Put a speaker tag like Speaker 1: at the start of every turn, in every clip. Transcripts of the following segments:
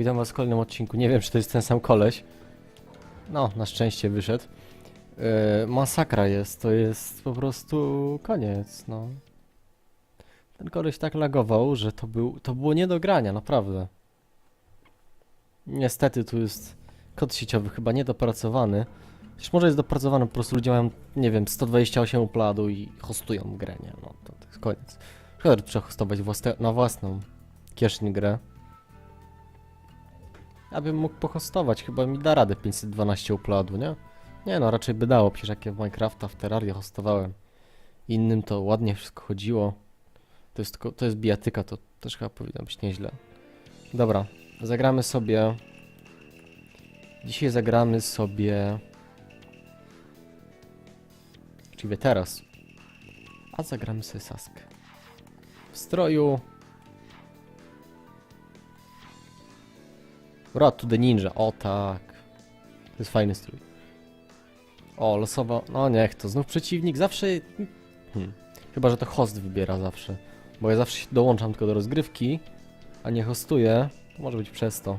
Speaker 1: Witam was w kolejnym odcinku. Nie wiem, czy to jest ten sam koleś. No, na szczęście wyszedł. Yy, masakra jest, to jest po prostu koniec, no. Ten koleś tak lagował, że to, był, to było nie do grania, naprawdę. Niestety tu jest kod sieciowy chyba niedopracowany. Chociaż może jest dopracowany, po prostu ludzie mają, nie wiem, 128 upladu i hostują grę, nie? No to, to jest koniec. Szkoda, że trzeba hostować własne, na własną kieszeń grę. Ja bym mógł pohostować, chyba mi da radę 512 upladu, nie? Nie no, raczej by dało, przecież jak ja w Minecrafta w Terraria hostowałem. Innym to ładnie wszystko chodziło. To jest, tylko- to jest bijatyka, to też chyba powinno być nieźle. Dobra, zagramy sobie... Dzisiaj zagramy sobie... Właściwie teraz. A zagramy sobie Saskę. W stroju... Road to the Ninja, o tak. To jest fajny strój. O, losowo. No niech to. Znów przeciwnik. Zawsze. Hmm. Chyba, że to host wybiera zawsze. Bo ja zawsze się dołączam tylko do rozgrywki, a nie hostuję. Może być przez to.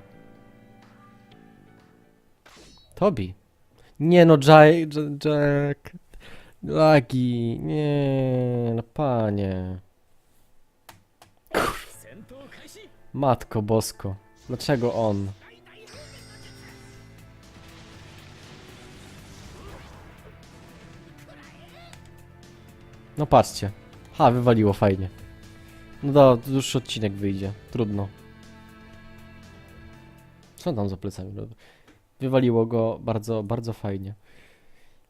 Speaker 1: Tobi. Nie no, Jai, J- Jack. Lagi. Nie, no panie. Matko bosko. Dlaczego on? No patrzcie. Ha, wywaliło fajnie. No do, dłuższy odcinek wyjdzie. Trudno. Co tam za plecami? Wywaliło go bardzo, bardzo fajnie.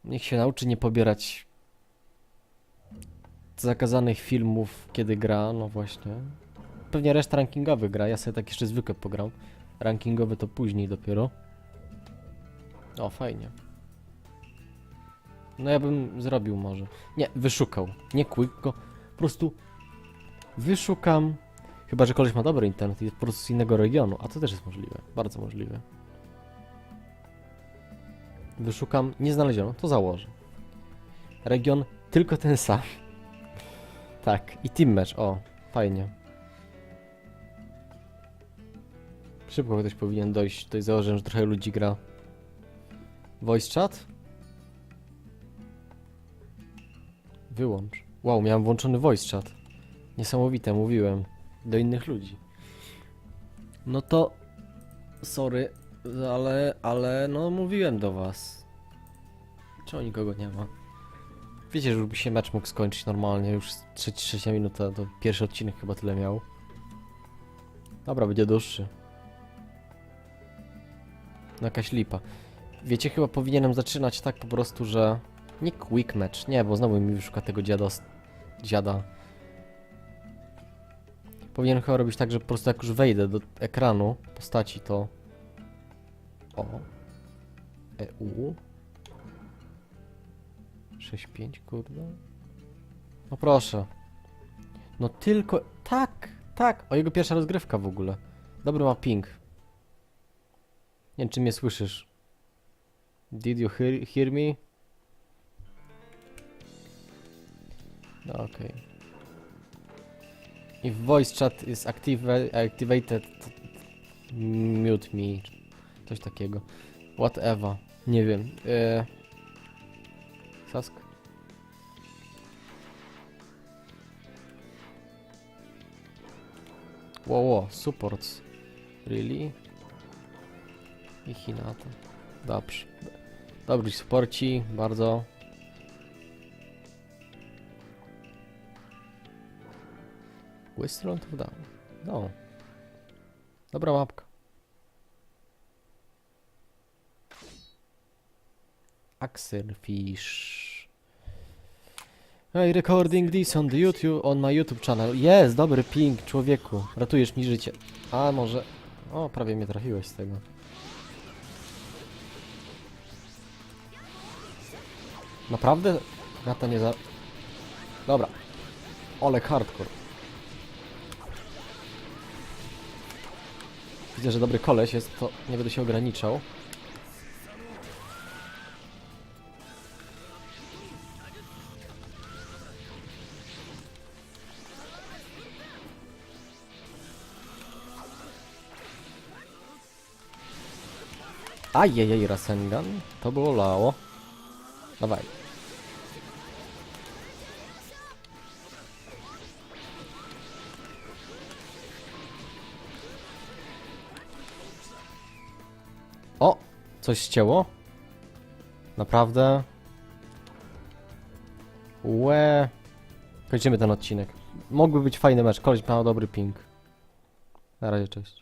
Speaker 1: Niech się nauczy nie pobierać zakazanych filmów, kiedy gra, no właśnie. Pewnie reszta rankingowy gra, ja sobie tak jeszcze zwykle pogram. Rankingowy to później dopiero. O, fajnie. No ja bym zrobił może. Nie, wyszukał. Nie go. Po prostu wyszukam. Chyba, że koleś ma dobry internet i jest po prostu z innego regionu, a to też jest możliwe. Bardzo możliwe. Wyszukam, nie znaleziono, to założę. Region tylko ten sam. Tak, i team match, o, fajnie. Szybko ktoś powinien dojść. Tutaj założyłem, że trochę ludzi gra. Voice chat? Wyłącz. Wow, miałem włączony voice chat. Niesamowite, mówiłem. Do innych ludzi. No to... Sorry, ale, ale no mówiłem do was. Czemu nikogo nie ma? Wiecie, że już by się mecz mógł skończyć normalnie, już trzecia, trzecia minuta, to pierwszy odcinek chyba tyle miał. Dobra, będzie dłuższy. No jakaś lipa. Wiecie, chyba powinienem zaczynać tak po prostu, że... Nie quick match, nie, bo znowu mi wyszuka tego dziada... Dziada. Powinienem chyba robić tak, że po prostu jak już wejdę do ekranu postaci, to... O. EU. 6-5, kurde. No proszę. No tylko... Tak, tak. O, jego pierwsza rozgrywka w ogóle. Dobry ma ping. Nie wiem, czy mnie słyszysz. Did you hear, hear me? No, okej. If voice chat is active, activated, mute me. Coś takiego. Whatever. Nie wiem. E... Sask? Wow, wow, supports. Really? I Hinata. Dobrze. Dobry sporci, bardzo. Wasteland of Down. No. Dobra mapka. Axelfish. Hey, recording this on the YouTube, on my YouTube channel. Jest, dobry ping, człowieku. Ratujesz mi życie. A może... O, prawie mnie trafiłeś z tego. Naprawdę? Na to nie za... Dobra. Olek hardcore. Widzę, że dobry koleś jest, to nie będę się ograniczał. Ajajaj, Rasengan. To było lało. Dawaj. Coś ścięło? Naprawdę? Łe. Kończymy ten odcinek. Mógłby być fajny mecz. Koleś ma dobry ping. Na razie, cześć.